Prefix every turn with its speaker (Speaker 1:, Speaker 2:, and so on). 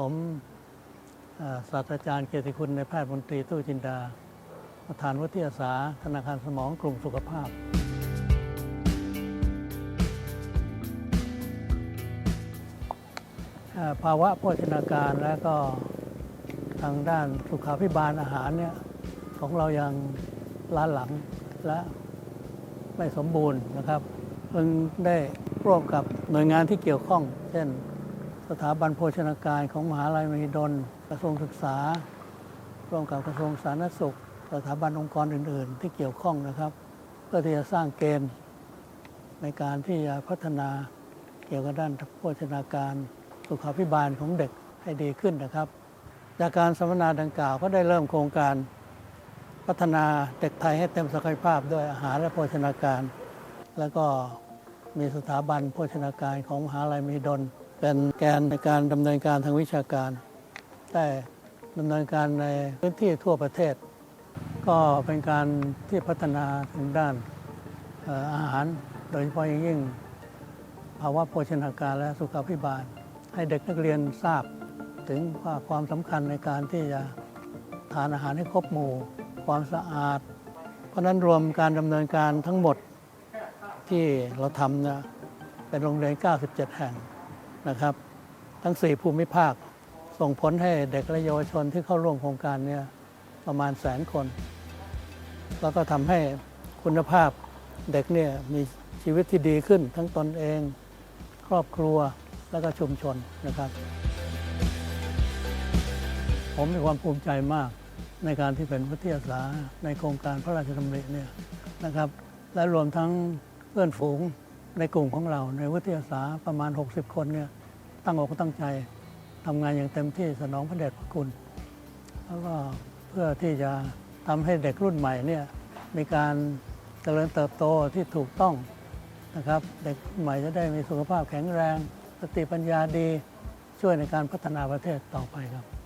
Speaker 1: ผมศาสตราจารย์เกียรติคุณในแพทย์มนตรีตู้จินดา ประธานวิทยาศาสตร์ธนาคารสมองกลุ่มสุขภาพ ภาวะโภชนาการและก็ทางด้านสุขาพิบาลอาหารเนี่ยของเรายังล้าหลังและไม่สมบูรณ์นะครับเพิ่งได้ร่วมกับหน่วยงานที่เกี่ยวข้อง เช่น สถาบันโภชนาการของมหาลัยมหิดล กระทรวงศึกษา ร่วมกับกระทรวงสาธารณสุข สถาบันองค์กรอื่น ๆ ที่เกี่ยวข้องนะครับ เพื่อที่จะสร้างเกณฑ์ในการที่จะพัฒนาเกี่ยวกับด้านโภชนาการสุขาภิบาลของเด็กให้ดีขึ้นนะครับ จากการสัมมนาดังกล่าวก็ได้เริ่มโครงการพัฒนาเด็กไทยให้เต็มศักยภาพด้วยอาหารและโภชนาการ แล้วก็มีสถาบันโภชนาการของมหาลัยมหิดล เป็นแกนในการดำเนินการทางวิชาการ ได้ดำเนินการในพื้นที่ทั่วประเทศ ก็เป็นการที่พัฒนาทางด้านอาหาร โดยเฉพาะยิ่งภาวะโภชนาการและสุขภิบาล ให้เด็กนักเรียนทราบถึงว่าความสำคัญในการที่จะทานอาหารให้ครบหมู่ ความสะอาด เพราะฉะนั้นรวมการดำเนินการทั้งหมดที่เราทำเนี่ยเป็นโรงเรียน 97 แห่ง นะครับ ทั้ง 4 ภูมิภาค ส่งผลให้เด็กและเยาวชนที่เข้าร่วมโครงการเนี่ยประมาณแสนคน แล้วก็ทำให้คุณภาพเด็กเนี่ยมีชีวิตที่ดีขึ้น ทั้งตนเอง ครอบครัวแล้วก็ชุมชนนะครับ ผมมีความภูมิใจมากในการที่เป็นวิทยาศาสตร์ในโครงการพระราชดำริเนี่ยนะครับ และรวมทั้งเพื่อนฝูง ในกลุ่มของเราในวิทยาศาสตร์ประมาณ 60 คนเนี่ยตั้งอกตั้งใจทำงานอย่างเต็มที่สนองพระเดชพระคุณ แล้วก็เพื่อที่จะทำให้เด็กรุ่นใหม่เนี่ยมีการเจริญเติบโตที่ถูกต้องนะครับ เด็กใหม่จะได้มีสุขภาพแข็งแรง สติปัญญาดีช่วยในการพัฒนาประเทศต่อไปครับ